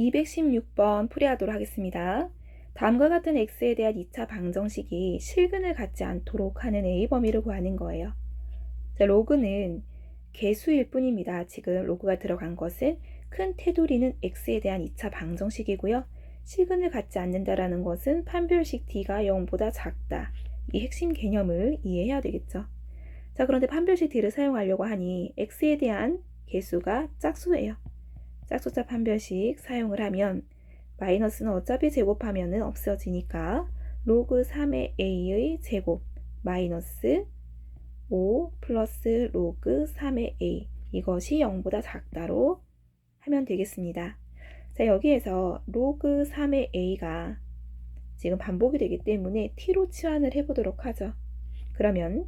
216번 풀이하도록 하겠습니다. 다음과 같은 x에 대한 2차 방정식이 실근을 갖지 않도록 하는 a 범위를 구하는 거예요. 자, 로그는 개수일 뿐입니다. 지금 로그가 들어간 것은 큰 테두리는 x에 대한 2차 방정식이고요. 실근을 갖지 않는다라는 것은 판별식 d가 0보다 작다. 이 핵심 개념을 이해해야 되겠죠. 자, 그런데 판별식 d를 사용하려고 하니 x에 대한 개수가 짝수예요. 짝수자 판별식 사용을 하면 마이너스는 어차피 제곱하면은 없어지니까 로그 3의 a의 제곱 마이너스 5 플러스 로그 3의 a 이것이 0보다 작다로 하면 되겠습니다. 자 여기에서 로그 3의 a가 지금 반복이 되기 때문에 t로 치환을 해보도록 하죠. 그러면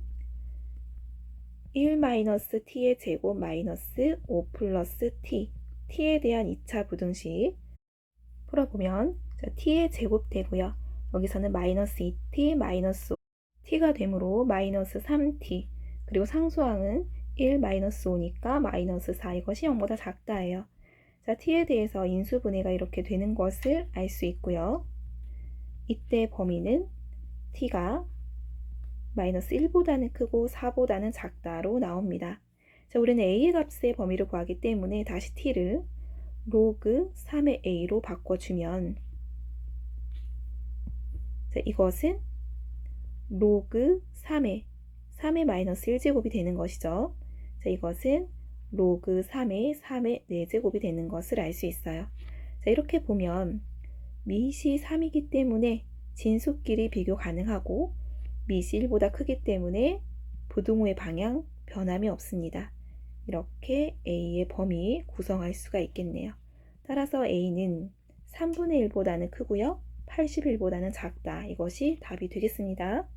1 마이너스 t의 제곱 마이너스 5 플러스 t t에 대한 2차 부등식 풀어보면 자, t의 제곱 되고요. 여기서는 마이너스 2t 마이너스 5 t가 되므로 마이너스 3t 그리고 상수항은 1 마이너스 5니까 마이너스 4 이것이 0보다 작다예요. 자, t에 대해서 인수분해가 이렇게 되는 것을 알 수 있고요. 이때 범위는 t가 마이너스 1보다는 크고 4보다는 작다로 나옵니다. 자, 우리는 a의 값의 범위를 구하기 때문에 다시 t를 로그 3의 a로 바꿔주면 자, 이것은 로그 3의 3의 마이너스 1제곱이 되는 것이죠. 자, 이것은 로그 3의 3의 4제곱이 되는 것을 알 수 있어요. 자, 이렇게 보면 미시 3이기 때문에 진수끼리 비교 가능하고 미시 1보다 크기 때문에 부등호의 방향 변함이 없습니다. 이렇게 A의 범위 구성할 수가 있겠네요. 따라서 A는 3분의 1보다는 크고요. 81보다는 작다. 이것이 답이 되겠습니다.